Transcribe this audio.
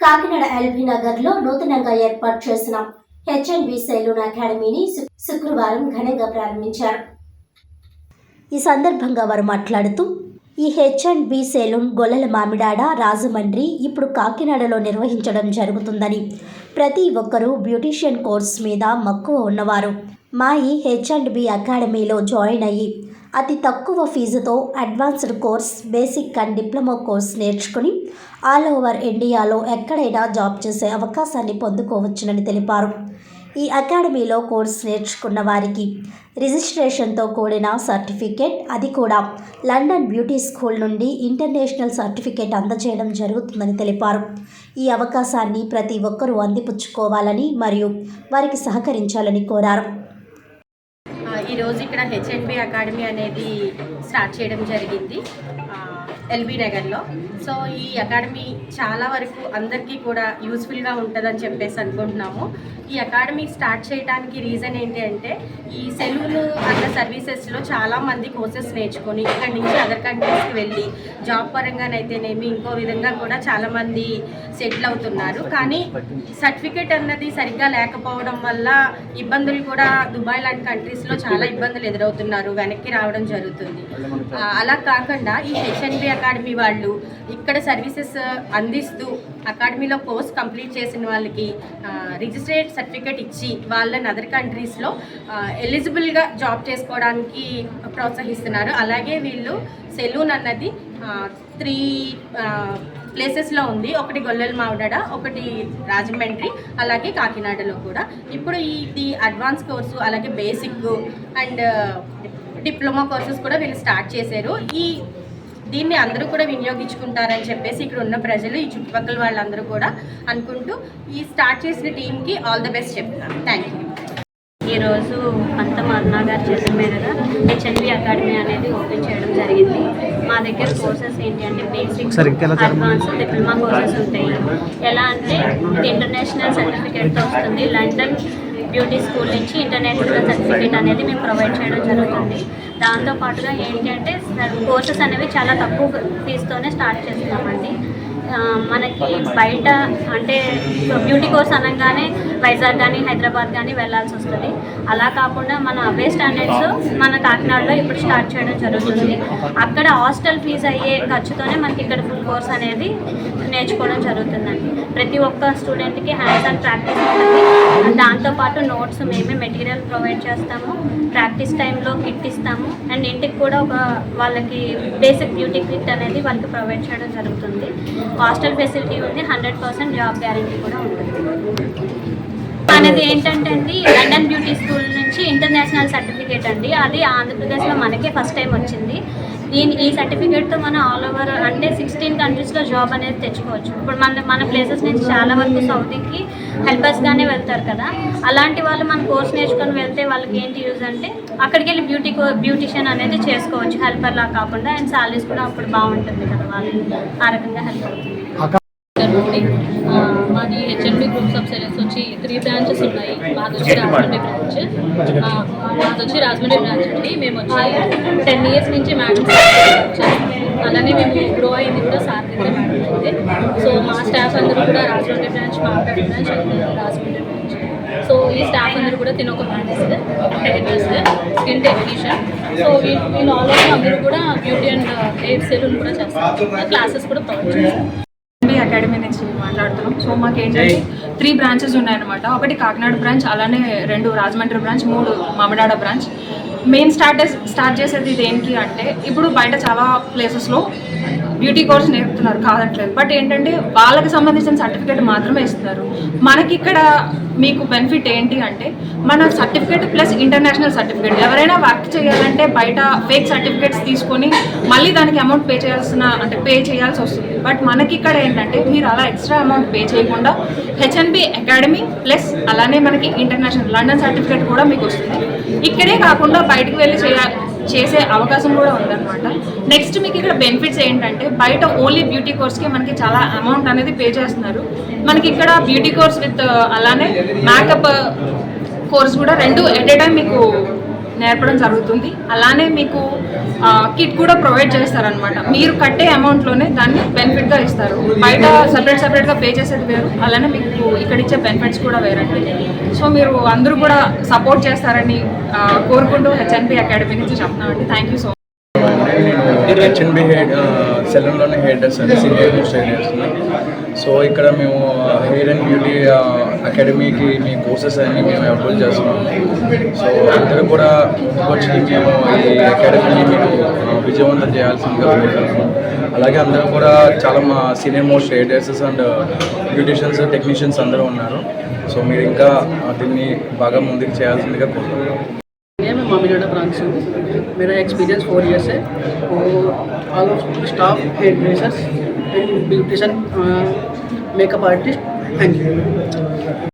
Kakinada LB నగర్లో నూతనంగా ఏర్పాటు చేసిన హెచ్ఎన్బి సెలూన్ అకాడమీని శుక్రవారం ఘనంగా ప్రారంభించారు. ఈ సందర్భంగా వారు మాట్లాడుతూ ఈ H and B salon Gollala Mamidada Rajahmundry ఇప్పుడు కాకినాడలో నిర్వహించడం జరుగుతుందని ప్రతి ఒక్కరూ బ్యూటీషియన్ కోర్స్ మీద మక్కువ ఉన్నవారు. మా ఈ హెచ్ అండ్ బి అకాడమీలో జాయిన్ అయ్యి అతి తక్కువ ఫీజుతో advanced course basic and diploma course నేర్చుకుని ఆల్ ఓవర్ ఇండియాలో ఎక్కడైనా జాబ్ చేసే అవకాశాన్ని పొందుకోవచ్చునని తెలిపారు. ఈ అకాడమీలో కోర్స్ నేర్చుకున్న వారికి రిజిస్ట్రేషన్తో కూడిన సర్టిఫికేట్ అది కూడా లండన్ బ్యూటీ స్కూల్ నుండి ఇంటర్నేషనల్ సర్టిఫికేట్ అందజేయడం జరుగుతుందని తెలిపారు. ఈ అవకాశాన్ని ప్రతి ఒక్కరూ అందిపుచ్చుకోవాలని మరియు వారికి సహకరించాలని కోరారు. ఈరోజు ఇక్కడ హెచ్ఎన్బి అకాడమీ అనేది స్టార్ట్ చేయడం జరిగింది. ఎల్బీ నగర్లో. సో ఈ అకాడమీ చాలా వరకు అందరికీ కూడా యూస్ఫుల్గా ఉంటుందని చెప్పేసి అనుకుంటున్నాము. ఈ అకాడమీ స్టార్ట్ చేయడానికి రీజన్ ఏంటి అంటే ఈ సెలూన్ అన్న సర్వీసెస్లో చాలామంది కోర్సెస్ నేర్చుకొని ఇక్కడి నుంచి అదర్ కంట్రీస్కి వెళ్ళి జాబ్ పరంగానైతేనేమి ఇంకో విధంగా కూడా చాలామంది సెటిల్ అవుతున్నారు. కానీ సర్టిఫికేట్ అన్నది సరిగ్గా లేకపోవడం వల్ల ఇబ్బందులు కూడా దుబాయ్ లాంటి కంట్రీస్లో చాలా ఇబ్బందులు ఎదురవుతున్నారు వెనక్కి రావడం జరుగుతుంది. అలా కాకుండా ఈ హెచ్ఎన్బి అకాడమీ వాళ్ళు ఇక్కడ సర్వీసెస్ అందిస్తూ అకాడమీలో కోర్స్ కంప్లీట్ చేసిన వాళ్ళకి రిజిస్ట్రేట్ సర్టిఫికేట్ ఇచ్చి వాళ్ళని అదర్ కంట్రీస్లో ఎలిజిబుల్గా జాబ్ చేసుకోవడానికి ప్రోత్సహిస్తున్నారు. అలాగే వీళ్ళు సెలూన్ అన్నది త్రీ ప్లేసెస్లో ఉంది. ఒకటి గొల్లెల మావిడాడ ఒకటి రాజమండ్రి అలాగే కాకినాడలో కూడా. ఇప్పుడు ఇది అడ్వాన్స్ కోర్సు అలాగే బేసిక్ అండ్ డిప్లొమా కోర్సెస్ కూడా వీళ్ళు స్టార్ట్ చేశారు. ఈ దీన్ని అందరూ కూడా వినియోగించుకుంటారని చెప్పేసి ఇక్కడ ఉన్న ప్రజలు ఈ చుట్టుపక్కల వాళ్ళందరూ కూడా అనుకుంటూ ఈ స్టార్ట్ చేసిన టీంకి ఆల్ ద బెస్ట్ చెప్తున్నాను. థ్యాంక్ యూ ఈరోజు పంతం అరుణ గారి చేతుల మీదుగా హెచ్ఎన్బి అకాడమీ అనేది ఓపెన్ చేయడం జరిగింది. మా దగ్గర కోర్సెస్ ఏంటి అంటే బేసిక్? అడ్వాన్స్ డిప్లొమా కోర్సెస్ ఉంటాయి. ఎలా అంటే ఇంటర్నేషనల్ సర్టిఫికేట్తో వస్తుంది. లండన్ బ్యూటీ స్కూల్ నుంచి ఇంటర్నేషనల్ సర్టిఫికేట్ అనేది మేము ప్రొవైడ్ చేయడం జరుగుతుంది. దాంతో పాటుగా కోర్సెస్ అనేవి చాలా తక్కువ ఫీజుతోనే స్టార్ట్ చేస్తున్నామండి. మనకి బయట అంటే బ్యూటీ కోర్స్ అనగానే వైజాగ్ కానీ హైదరాబాద్ కానీ వెళ్ళాల్సి వస్తుంది. అలా కాకుండా మన అవే స్టాండర్డ్స్ మన కాకినాడలో ఇప్పుడు స్టార్ట్ చేయడం జరుగుతుంది. అక్కడ హాస్టల్ ఫీజు అయ్యే ఖర్చుతోనే మనకి ఇక్కడ ఫుల్ కోర్స్ అనేది నేర్చుకోవడం జరుగుతుందండి. ప్రతి ఒక్క స్టూడెంట్కి హ్యాండ్స్ ఆన్ ప్రాక్టీస్ ఉంటుంది. దాంతోపాటు నోట్స్ మేమే మెటీరియల్ ప్రొవైడ్ చేస్తాము. ప్రాక్టీస్ టైంలో కిట్ ఇస్తాము. అండ్ ఇంటికి కూడా ఒక వాళ్ళకి బేసిక్ బ్యూటీ కిట్ అనేది వాళ్ళకి ప్రొవైడ్ చేయడం జరుగుతుంది. హాస్టల్ ఫెసిలిటీ ఉంది హండ్రెడ్ పర్సెంట్ జాబ్ గ్యారంటీ కూడా ఉంటుంది. అనేది ఏంటంటే అండి సర్టిఫికేట్ అండి. అది ఆంధ్రప్రదేశ్లో మనకే ఫస్ట్ టైం వచ్చింది. దీని ఈ సర్టిఫికేట్తో మనం ఆల్ ఓవర్ అంటే సిక్స్టీన్ కంట్రీస్లో జాబ్ అనేది తెచ్చుకోవచ్చు. ఇప్పుడు మన మన ప్లేసెస్ నుంచి చాలా వరకు సౌదీకి హెల్పర్స్గానే వెళ్తారు కదా. అలాంటి వాళ్ళు మన కోర్స్ నేర్చుకొని వెళ్తే వాళ్ళకి ఏంటి యూజ్ అంటే అక్కడికి వెళ్ళి బ్యూటీ బ్యూటిషియన్ అనేది చేసుకోవచ్చు. హెల్పర్ లా కాకుండా అండ్ సాలరీస్ కూడా అప్పుడు బాగుంటుంది కదా వాళ్ళు ఆ రకంగా హెల్ప్ అవుతుంది. మాది హెచ్ఎన్బి గ్రూప్స్ ఆఫ్ సెలెన్స్ వచ్చి త్రీ బ్రాంచెస్ ఉన్నాయి. మాది వచ్చి రాజమండ్రి బ్రాంచ్ మాది వచ్చి రాజమండ్రి బ్రాంచ్ అండి. మేము వచ్చి టెన్ ఇయర్స్ నుంచి మేడం అలానే మేము గ్రో అయింది కూడా సార్ దగ్గర మేడం అయితే. సో మా స్టాఫ్ అందరూ కూడా రాజమండ్రి బ్రాంచ్ మాట్లాడే బ్రాంచ్ రాజమండ్రి బ్రాంచ్ సో ఈ స్టాఫ్ అందరూ కూడా తినొక branches hair skin technician so వీళ్ళు ఆల్ ఓవర్ అందరూ కూడా బ్యూటీ అండ్ హెయిర్ సెలూన్ కూడా చేస్తారు. క్లాసెస్ కూడా ప్రొవైడ్ చేస్తారు. అకాడమీ నుంచి మాట్లాడుతున్నాం. సో మాకు ఏంటంటే త్రీ బ్రాంచెస్ ఉన్నాయన్నమాట. ఒకటి కాకినాడ బ్రాంచ్ అలానే రెండు రాజమండ్రి బ్రాంచ్ మూడు Mamidada branch main start start చేసేది దేనికి అంటే ఇప్పుడు బయట చాలా ప్లేసెస్లో బ్యూటీ కోర్స్ నేర్పుతున్నారు కాదట్లేదు బట్ ఏంటంటే వాళ్ళకి సంబంధించిన సర్టిఫికేట్ మాత్రమే ఇస్తున్నారు. మనకి ఇక్కడ మీకు బెనిఫిట్ ఏంటి అంటే మన సర్టిఫికేట్ ప్లస్ ఇంటర్నేషనల్ సర్టిఫికేట్ ఎవరైనా వర్క్ చేయాలంటే బయట ఫేక్ సర్టిఫికేట్స్ తీసుకొని మళ్ళీ దానికి అమౌంట్ పే చేయాల్సిన అంటే పే చేయాల్సి వస్తుంది. బట్ మనకి ఇక్కడ ఏంటంటే మీరు అలా ఎక్స్ట్రా అమౌంట్ పే చేయకుండా H N B academy plus అలానే మనకి ఇంటర్నేషనల్ లండన్ సర్టిఫికేట్ కూడా మీకు వస్తుంది. ఇక్కడే కాకుండా బయటకు వెళ్ళి చేయ చేసే అవకాశం కూడా ఉందన్నమాట. నెక్స్ట్ మీకు ఇక్కడ బెనిఫిట్స్ ఏంటంటే బయట ఓన్లీ బ్యూటీ కోర్స్కి మనకి చాలా అమౌంట్ అనేది పే చేస్తున్నారు. మనకి ఇక్కడ బ్యూటీ కోర్స్ విత్ అలానే మేకప్ కోర్స్ uh, కూడా రెండు ఎట్ ఏ టైం మీకు నేర్పడం జరుగుతుంది. అలానే మీకు కిట్ కూడా ప్రొవైడ్ చేస్తారనమాట మీరు కట్టే అమౌంట్లోనే దాన్ని బెనిఫిట్గా ఇస్తారు. బయట సపరేట్ సపరేట్గా పే చేసేది వేరు. అలానే మీకు ఇక్కడ ఇచ్చే బెనిఫిట్స్ కూడా వేరండి. సో మీరు అందరూ కూడా సపోర్ట్ చేస్తారని కోరుకుంటూ హెచ్ఎన్బి అకాడమీ నుంచి చెప్తున్నామండి thank you so much H N B head సెలూన్లోనే head style చేస్తున్నాను సో ఇక్కడ మేము హెయిర్ అండ్ బ్యూటీ అకాడమీకి మీ కోర్సెస్ అన్ని మేము అప్రోల్ చేస్తున్నాము సో అందరూ కూడా వచ్చి మేము ఈ అకాడమీని మేము ఆ, విజయవంతం చేయాల్సిందిగా కోరుకుంటున్నాము అలాగే అందరూ కూడా చాలా మా senior most hair dresses and beauticians technicians అందరూ ఉన్నారు సో మీరు ఇంకా ఆ, దీన్ని బాగా ముందుకు చేయాల్సిందిగా కోరుకుంటున్నాము ये मैं मामीनाडा ब्रांच से हूँ मेरा एक्सपीरियंस फोर ईयर्स है और all of staff hair dressers and beautician makeup artist thank you